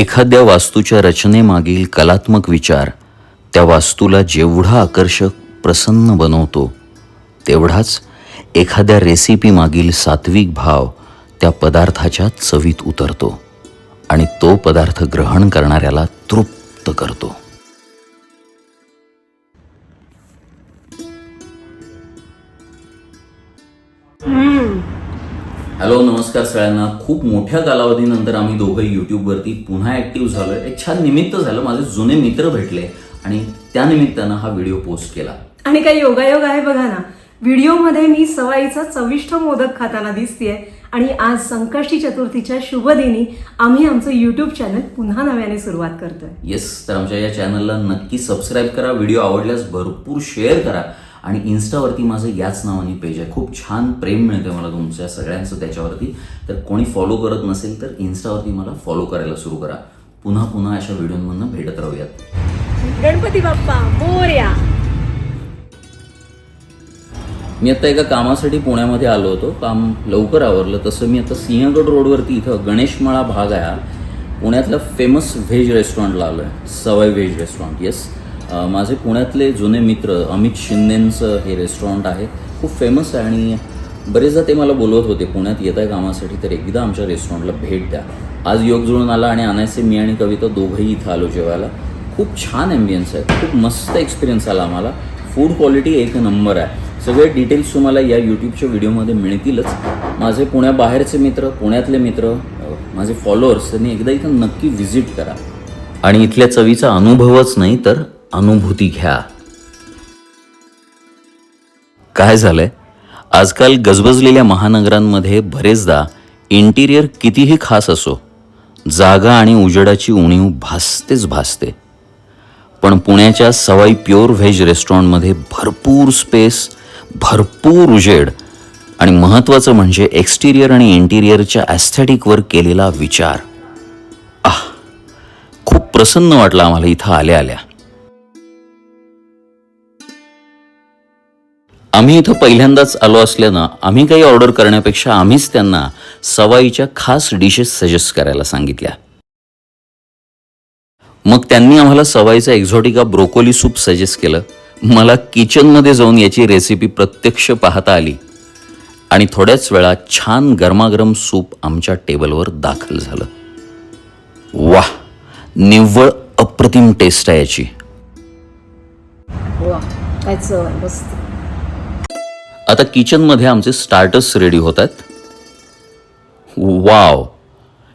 एखाद्या वास्तूच्या रचनेमागील कलात्मक विचार त्या वास्तूला जेवढा आकर्षक प्रसन्न बनवतो तेवढाच एखाद्या रेसिपीमागील सात्विक भाव त्या पदार्थाच्या चवीत उतरतो आणि तो पदार्थ ग्रहण करणाऱ्याला तृप्त करतो. हॅलो नमस्कार सगळ्यांना. खूप मोठ्या कालावधीनंतर आम्ही दोघं यूट्यूबवरती पुन्हा ऍक्टिव्ह झालोय. एक छान निमित्त झालं. माझे जुने मित्र भेटले आणि त्या निमित्तानं हा व्हिडिओ पोस्ट केला. आणि काही योगायोग आहे बघा ना. व्हिडिओमध्ये मी सवाईचा चविष्ट मोदक खाताना दिसतेय. आणि आज संकष्टी चतुर्थीच्या शुभदिनी आम्ही आमचं युट्यूब चॅनल पुन्हा नव्याने सुरुवात करतोय. येस तर आमच्या या चॅनलला नक्की सबस्क्राईब करा. व्हिडिओ आवडल्यास भरपूर शेअर करा. आणि इन्स्टावरती माझं याच नावाने पेज आहे. खूप छान प्रेम मिळतं मला तुमच्या सगळ्यांचं त्याच्यावरती. तर कोणी फॉलो करत नसेल तर इन्स्टावरती मला फॉलो करायला सुरू करा. पुन्हा पुन्हा अशा व्हिडिओमधनं भेटत राहूयात. गणपती बाप्पा मोर्या. मी आता एका कामासाठी पुण्यामध्ये आलो होतो. काम लवकर आवरलं. तसं मी आता सिंहगड रोडवरती इथं गणेशमाळा भाग आहे. पुण्यातलं फेमस व्हेज रेस्टॉरंटला आलो आहे सवाई व्हेज रेस्टॉरंट येस माझे पुण्यातले जुने मित्र अमित शिंदेंचं हे रेस्टॉरंट आहे. खूप फेमस आहे आणि बरेचदा ते मला बोलवत होते पुण्यात येत आहे कामासाठी तर एकदा आमच्या रेस्टॉरंटला भेट द्या. आज योग जुळून आला आणि अनायसे मी आणि कविता दोघंही इथं आलो जेवायला. खूप छान ॲम्बियन्स आहे खूप मस्त एक्सपिरियन्स आला आम्हाला. फूड क्वालिटी एक नंबर आहे. सगळे डिटेल्स तुम्हाला या यूट्यूबच्या व्हिडिओमध्ये मिळतीलच. माझे पुण्याबाहेरचे मित्र पुण्यातले मित्र माझे फॉलोअर्स त्यांनी एकदा इथं नक्की व्हिजिट करा. आणि इथल्या चवीचा अनुभवच नाही तर अनुभूती घ्या. काय झालंय? आजकाल गजबजलेल्या महानगरांमध्ये बरेचदा इंटिरियर कितीही खास असो जागा आणि उजेडाची उणीव भासतेच भासते. पण पुण्याच्या सवाई प्युअर व्हेज रेस्टॉरंटमध्ये भरपूर स्पेस भरपूर उजेड आणि महत्त्वाचं म्हणजे एक्सटिरियर आणि इंटिरियरच्या ॲस्थेटिकवर केलेला विचार. आह खूप प्रसन्न वाटलं आम्हाला इथं आल्या आल्या. आम्ही इथं पहिल्यांदाच आलो असल्यानं आम्ही काही ऑर्डर करण्यापेक्षा आम्हीच त्यांना सवाईच्या खास डिशेस सजेस्ट करायला सांगितल्या. मग त्यांनी आम्हाला सवाईचा एक्झॉटिका ब्रोकोली सूप सजेस्ट केलं. मला किचनमध्ये जाऊन याची रेसिपी प्रत्यक्ष पाहता आली. आणि थोड्याच वेळात छान गरमागरम सूप आमच्या टेबलवर दाखल झालं. वाह! निव्वळ अप्रतिम टेस्ट आहे याची. वा काय मस्त. आता किचनमध्ये आमचे स्टार्टर्स रेडी होत आहेत वाव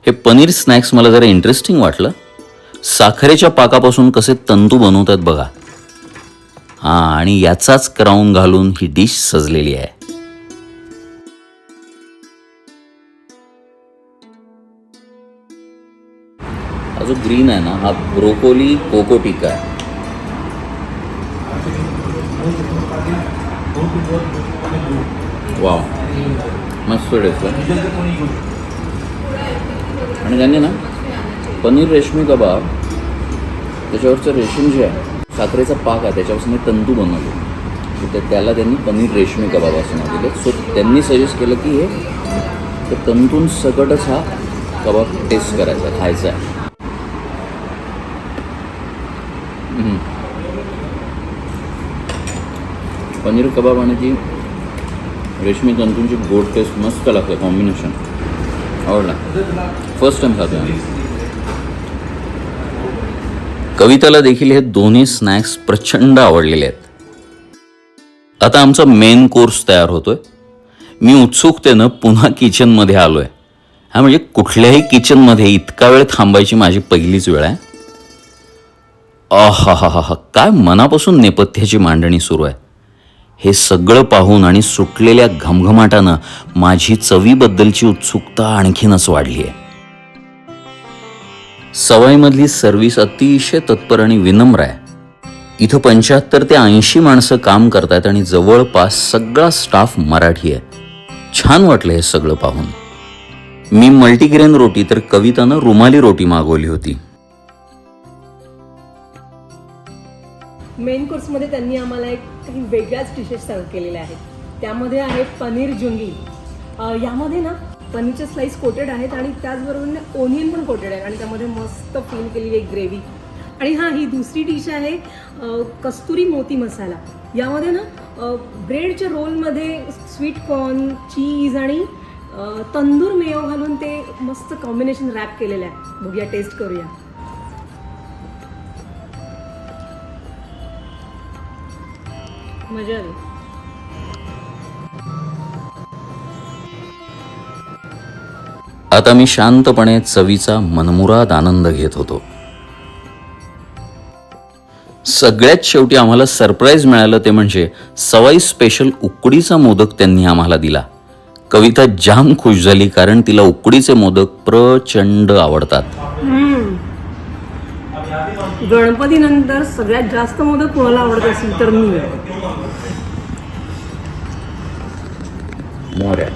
हे पनीर स्नॅक्स मला जरा इंटरेस्टिंग वाटलं. साखरेच्या पाकापासून कसे तंतू बनवतात बघा. हां आणि याचाच क्राऊन घालून ही डिश सजलेली आहे. हा जो ग्रीन आहे ना हा ब्रोकोली कोको टिका आहे. वाव. मस्त टेस्ट आणि त्यांनी ना पनीर रेशमी कबाब त्याच्यावरचं रेशीम जे आहे साखरेचा पाक आहे त्याच्यापासून तंतू बनवले तर त्याला त्यांनी पनीर रेशमी कबाब असं नाव दिलं. सो त्यांनी सजेस्ट केलं की हे तर तंतून सकटच हा कबाब टेस्ट करायचा खायचा आहे. पनीर कबाब आणि ती रेशमी तंतूंची गोड टेस्ट मस्त लागते कॉम्बिनेशन आवडला? फर्स्ट टाइम खातो आम्ही. कविताला देखील हे दोन्ही स्नॅक्स प्रचंड आवडलेले आहेत. आता आमचा मेन कोर्स तयार होतोय. मी उत्सुकतेनं पुन्हा किचनमध्ये आलोय. हा म्हणजे कुठल्याही किचनमध्ये इतका वेळ थांबायची माझी पहिलीच वेळ आहे. आहा काय मनापासून नेपथ्याची मांडणी सुरू आहे. हे सगळं पाहून आणि सुटलेल्या घमघमाटानं माझी चवीबद्दलची उत्सुकता आणखीनच वाढली आहे सवाईमधली सर्व्हिस अतिशय तत्पर आणि विनम्र आहे. इथं पंच्याहत्तर ते ऐंशी माणसं काम करतायत आणि जवळपास सगळा स्टाफ मराठी आहे. छान वाटलं हे सगळं पाहून. मी मल्टीग्रेन रोटी तर कवितानं रुमाली रोटी मागवली होती. मेन कोर्समध्ये त्यांनी आम्हाला एक काही वेगळ्याच डिशेस सर्व केलेल्या आहेत. त्यामध्ये आहे पनीर जुंगी यामध्ये ना पनीरचे स्लाईस कोटेड आहेत आणि त्याचबरोबर ओनियन पण कोटेड आहे आणि त्यामध्ये मस्त फिल केलेली एक ग्रेव्ही आणि हां ही दुसरी डिश आहे कस्तुरी मोती मसाला. यामध्ये ना ब्रेडच्या रोलमध्ये स्वीट कॉर्न चीज आणि तंदूर मेयो घालून ते मस्त कॉम्बिनेशन रॅप केलेलं आहे. बघूया टेस्ट करूया. मजा आली. आता मी शांतपणे चवीचा मनमुराद आनंद घेत होतो. सगळ्यात शेवटी आम्हाला सरप्राईज मिळालं ते म्हणजे सवाई स्पेशल उकडीचा मोदक त्यांनी आम्हाला दिला. कविता जाम खुश झाली कारण तिला उकडीचे मोदक प्रचंड आवडतात. गणपतीनंतर सगळ्यात जास्त मोदक कोणाला आवडत असेल तर मी. मोऱ्या.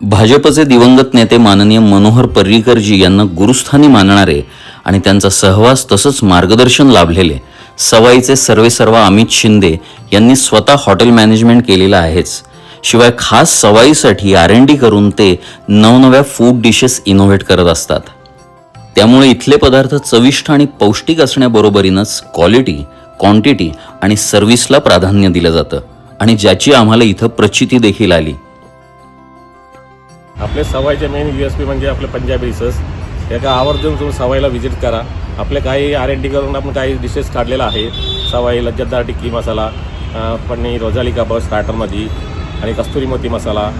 भाजपचे दिवंगत नेते माननीय मनोहर पर्रीकरजी यांना गुरुस्थानी मानणारे आणि त्यांचा सहवास तसंच मार्गदर्शन लाभलेले सवाईचे सर्वेसर्वा अमित शिंदे यांनी स्वतः हॉटेल मॅनेजमेंट केलेलं आहेच. शिवाय खास सवाईसाठी आर एन डी करून ते नवनव्या फूड डिशेस इनोव्हेट करत असतात. त्यामुळे इथले पदार्थ चविष्ट आणि पौष्टिक असण्याबरोबरीनंच क्वालिटी क्वांटिटी आणि सर्व्हिसला प्राधान्य दिलं जातं आणि ज्याची आम्हाला इथं प्रचिती देखील आली. आपले सवाईचे मेन यू एस पी म्हणजे आपले पंजाबी डिशेस एका आवर्जून तुम्ही सवाईला व्हिजिट करा. आपले काही आर एन डी करून आपण काही डिशेस काढलेला आहे. सवाई लज्जतदार टिक्की मसाला पनीर रोजाली कबाब स्टार्टरमध्ये आणि कस्तुरी मोती मसाला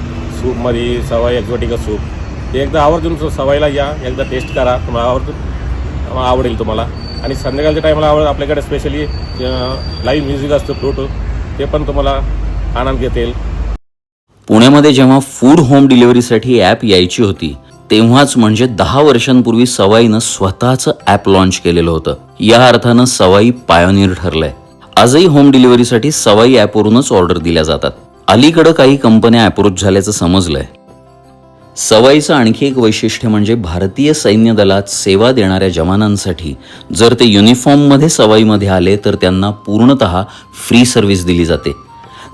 सूपमध्ये सवाई एक्झॉटिका सूप ते एकदा आवर्जून सवाईला या एकदा टेस्ट करा. तुम्हाला आवर्जून आवडेल तुम्हाला. आणि संध्याकाळच्या टायमाला आवडेल आपल्याकडे स्पेशली लाईव्ह म्युझिक असतं फ्लूट ते पण तुम्हाला आनंद घेतील. पुण्यामध्ये जेव्हा फूड होम डिलिव्हरीसाठी ॲप यायची होती तेव्हाच म्हणजे दहा वर्षांपूर्वी सवाईनं स्वतःचं ॲप लॉन्च केलेलं होतं. या अर्थानं सवाई पायोनियर ठरलंय. आजही होम डिलिव्हरीसाठी सवाई ॲपवरूनच ऑर्डर दिल्या जातात. अलीकडं काही कंपन्या अप्रोच झाल्याचं समजलंय. सवाईचं आणखी एक वैशिष्ट्य म्हणजे भारतीय सैन्य दलात सेवा देणाऱ्या जवानांसाठी जर ते युनिफॉर्ममध्ये सवाईमध्ये आले तर त्यांना पूर्णत फ्री सर्व्हिस दिली जाते.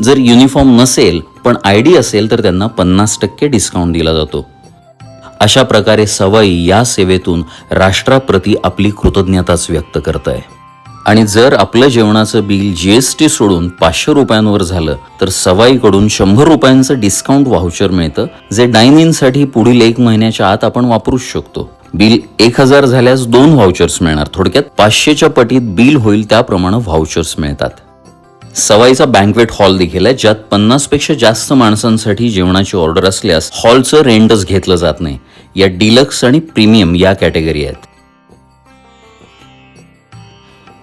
जर युनिफॉर्म नसेल पण आय डी असेल तर त्यांना पन्नास टक्के डिस्काउंट दिला जातो. अशा प्रकारे सवाई या सेवेतून राष्ट्राप्रती आपली कृतज्ञताच व्यक्त करत आहे आणि जर आपलं जेवणाचं बिल जीएसटी सोडून पाचशे रुपयांवर झालं तर सवाईकडून शंभर रुपयांचं डिस्काउंट व्हाउचर मिळतं जे डाईन इनसाठी पुढील एक महिन्याच्या आत आपण वापरूच शकतो. बिल एक हजार झाल्यास दोन व्हाउचर्स मिळणार. थोडक्यात पाचशेच्या पटीत बिल होईल त्याप्रमाणे व्हाउचर्स मिळतात. सवाईचा बँकवेट हॉल देखील आहे ज्यात पन्नासपेक्षा जास्त माणसांसाठी जेवणाची ऑर्डर असल्यास हॉलचं रेंटच घेतलं जात नाही. या डिलक्स आणि प्रीमियम या कॅटेगरी आहेत.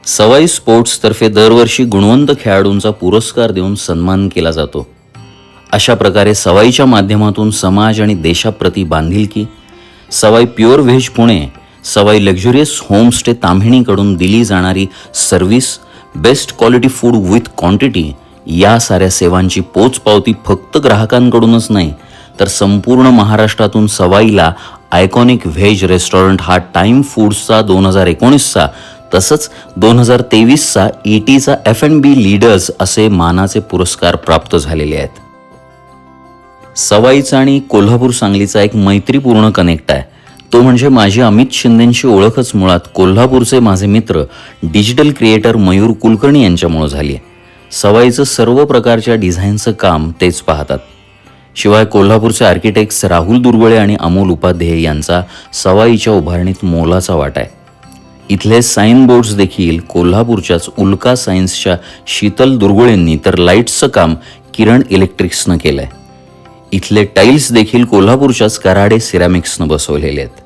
सवाई स्पोर्ट्स तर्फे दरवर्षी गुणवंत खेळाडूंचा पुरस्कार देऊन सन्मान केला जातो. अशा प्रकारे सवाईच्या माध्यमातून समाज आणि देशाप्रती बांधिलकी Sawai pure veg Pune Sawai luxurious homestay ताम्हिणीकडून दिली जाणारी service best quality food with quantity या साऱ्या सेवांची पोचपावती फक्त ग्राहकांकडूनच नाही तर संपूर्ण महाराष्ट्रातून सवाईला आयकॉनिक व्हेज रेस्टॉरंट हा टाईम फूड्सचा दोन हजार एकोणीसचा तसंच दोन हजार तेवीसचा ई टीचा एफ एन बी लीडर्स असे मानाचे पुरस्कार प्राप्त झालेले आहेत. सवाईचा आणि कोल्हापूर सांगलीचा एक मैत्रीपूर्ण कनेक्ट आहे. तो म्हणजे माझी अमित शिंदेंची ओळखच मुळात कोल्हापूरचे माझे मित्र डिजिटल क्रिएटर मयूर कुलकर्णी यांच्यामुळे झाली आहे. सवाईचं सर्व प्रकारच्या डिझाईनचं काम तेच पाहतात. शिवाय कोल्हापूरचे आर्किटेक्ट्स राहुल दुर्बळे आणि अमोल उपाध्याय यांचा सवाईच्या उभारणीत मोलाचा वाटा आहे. इथले साईन बोर्ड्स देखील कोल्हापूरच्याच उल्का सायन्सच्या शीतल दुर्गुळेंनी तर लाईट्सचं काम किरण इलेक्ट्रिक्सनं केलंय. इथले टाईल्स देखील कोल्हापूरच्याच कराडे सिरॅमिक्सनं बसवलेले आहेत.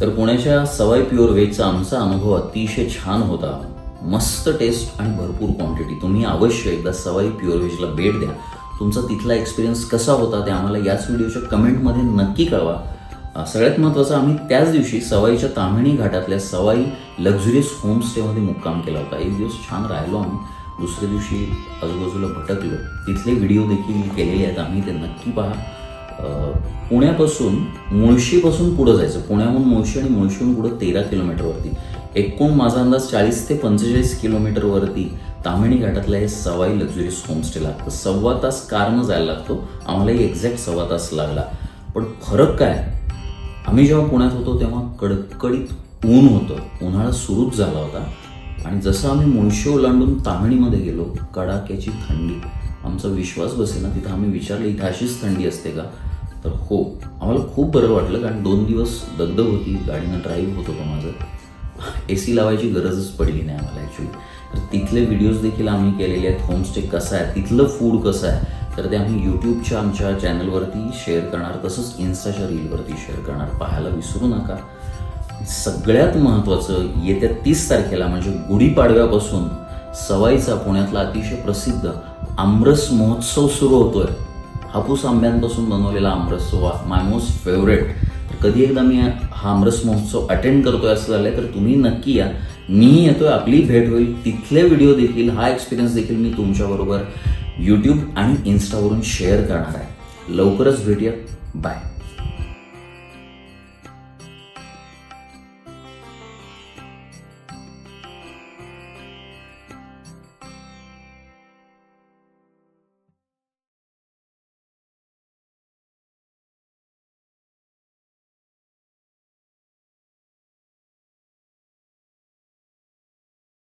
तर पुण्याच्या सवाई प्युअर व्हेजचा आमचा अनुभव अतिशय छान होता. मस्त टेस्ट आणि भरपूर क्वांटिटी तुम्ही अवश्य एकदा सवाई प्युअर व्हेजला भेट द्या. तुमचा तिथला एक्सपिरियन्स कसा होता ते आम्हाला याच व्हिडिओच्या कमेंटमध्ये नक्की कळवा. सगळ्यात महत्त्वाचं आम्ही त्याच दिवशी सवाईच्या ताम्हिणी घाटातल्या सवाई लक्झुरियस होमस्टेमध्ये मुक्काम केला होता. एक दिवस छान राहिलो आम्ही. दुसऱ्या दिवशी आजूबाजूला भटकलो. तिथले व्हिडिओ देखील केलेले आहेत आम्ही ते नक्की पहा. पुण्यापासून मुळशीपासून पुढं जायचं. पुण्याहून मुळशी आणि मुळशीहून पुढं तेरा किलोमीटरवरती. एकूण माझा अंदाज चाळीस ते पंचेचाळीस किलोमीटरवरती. तामिणी घाटातलं हे सवाई लक्झुरियस होमस्टे लागतं. सव्वा तास कारनं जायला लागतो. आम्हालाही एक्झॅक्ट सव्वा तास लागला. पण फरक काय? आम्ही जेव्हा पुण्यात होतो तेव्हा कडकडीत ऊन होतं. उन्हाळा सुरूच झाला होता. आणि जसं आम्ही मुळशी ओलांडून तामिणीमध्ये गेलो कडाक्याची थंडी. आमचा विश्वास बसे ना तिथं आम्ही विचारलं इथं अशीच थंडी असते का? तर हो आम्हाला खूप बरं वाटलं कारण दोन दिवस दगदग होती गाडीनं ड्राईव्ह होत होतं माझं. ए सी लावायची गरजच पडली नाही आम्हाला ॲक्च्युली तर तिथले व्हिडिओज देखील आम्ही केलेले आहेत. होमस्टे कसं आहे? तिथलं फूड कसं आहे? तर ते आम्ही यूट्यूबच्या आमच्या चॅनलवरती शेअर करणार तसंच इन्स्टाच्या रीलवरती शेअर करणार. पाहायला विसरू नका. सगळ्यात महत्त्वाचं येत्या तीस तारखेला म्हणजे गुढीपाडव्यापासून सवाईचा पुण्यातला अतिशय प्रसिद्ध आमरस महोत्सव सुरू होतोय. हापूस आंब्यांपासून बनवलेला आमरस माय मोस्ट फेवरेट कधी एकदा मी हा आमरस महोत्सव अटेंड करतोय असं झालंय तर तुम्ही नक्की या. मीही येतोय आपली भेट होईल. तिथले व्हिडिओ देखील हा एक्सपिरियन्स देखील मी तुमच्याबरोबर यूट्यूब आणि इन्स्टावरून शेअर करणार आहे. लवकरच भेटूया. बाय